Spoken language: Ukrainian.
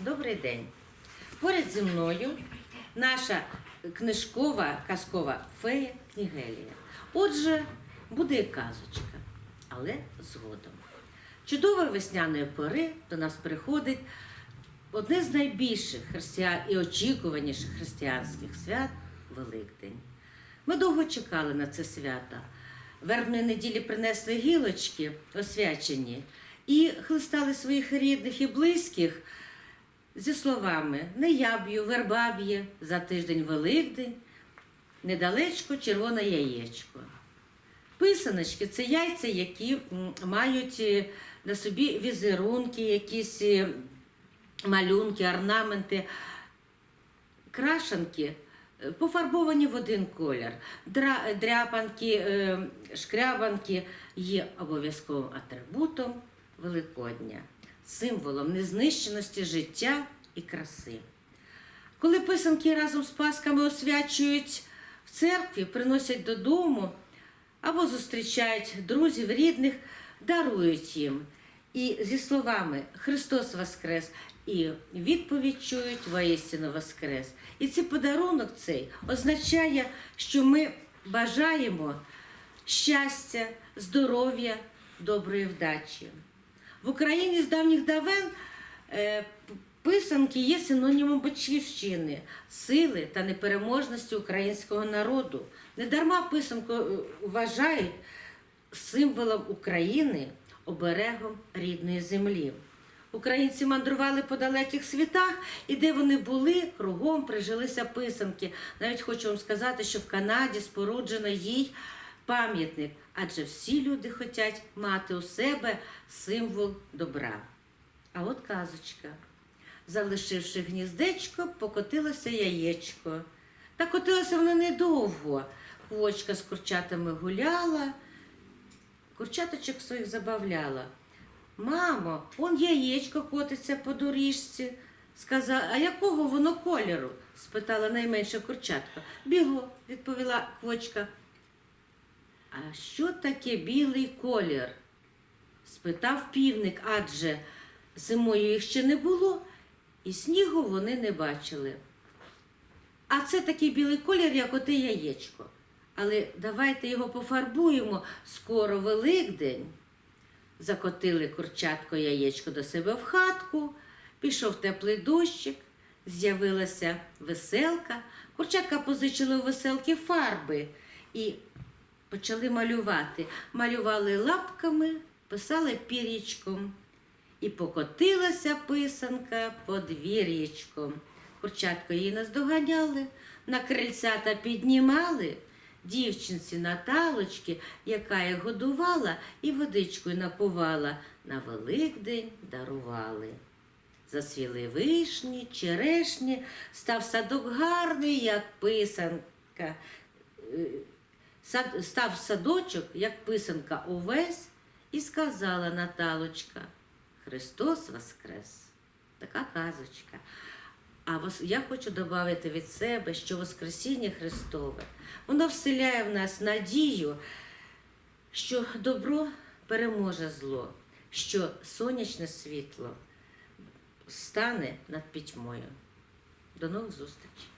Добрий день. Поряд зі мною наша книжкова казкова фея Кнігелія. Отже, буде і казочка, але згодом. Чудової весняної пори до нас приходить одне з найбільших християн і очікуваніших християнських свят Великдень. Ми довго чекали на це свято. Вербної неділі принесли гілочки освячені і хлистали своїх рідних і близьких зі словами не я б'ю, за тиждень Великдень, недалечко червоне яєчко. Писаночки це яйця, які мають е, на собі візерунки, якісь е, малюнки, орнаменти, крашанки е, пофарбовані в один колір. Дряпанки, шкрябанки є обов'язковим атрибутом Великодня, символом незнищеності життя і краси. Коли писанки разом з пасками освячують в церкві, приносять додому або зустрічають друзів, рідних, дарують їм. І зі словами Христос Воскрес і відповідь чують воістину Воскрес. І цей подарунок цей означає, що ми бажаємо щастя, здоров'я, доброї вдачі. В Україні з давніх давен е, писанки є синонімом батьківщини, сили та непереможності українського народу. Недарма писанку е, вважають символом України, оберегом рідної землі. Українці мандрували по далеких світах, і де вони були, кругом прижилися писанки. Навіть хочу вам сказати, що в Канаді споруджено їй пам'ятник, адже всі люди хочуть мати у себе символ добра. А от казочка. Залишивши гніздечко, покотилося яєчко. Та котилося воно недовго. Квочка з курчатами гуляла, курчаточок своїх забавляла. Мамо, он яєчко котиться по доріжці. Сказала, а якого воно кольору? спитала найменша курчатка. Біло, відповіла квочка. А що таке білий колір? спитав півник, адже зимою їх ще не було, і снігу вони не бачили. А це такий білий колір, як оте яєчко. Але давайте його пофарбуємо скоро Великдень. Закотили курчатко яєчко до себе в хатку, пішов теплий дощик, з'явилася веселка. Курчатка позичила у веселки фарби і почали малювати. Малювали лапками, писали пір'ячком. І покотилася писанка подвір'ячком. Курчатко її наздоганяли, на крильцята піднімали. Дівчинці Наталочки, яка їх годувала і водичкою напувала, на Великдень дарували. Засвіли вишні, черешні, став садок гарний, як писанка. Е, став садочок, як писанка увесь, і сказала Наталочка, Христос Воскрес. Така казочка. А я хочу додати від себе, що Воскресіння Христове, воно вселяє в нас надію, що добро переможе зло, що сонячне світло стане над пітьмою. До нових зустрічей!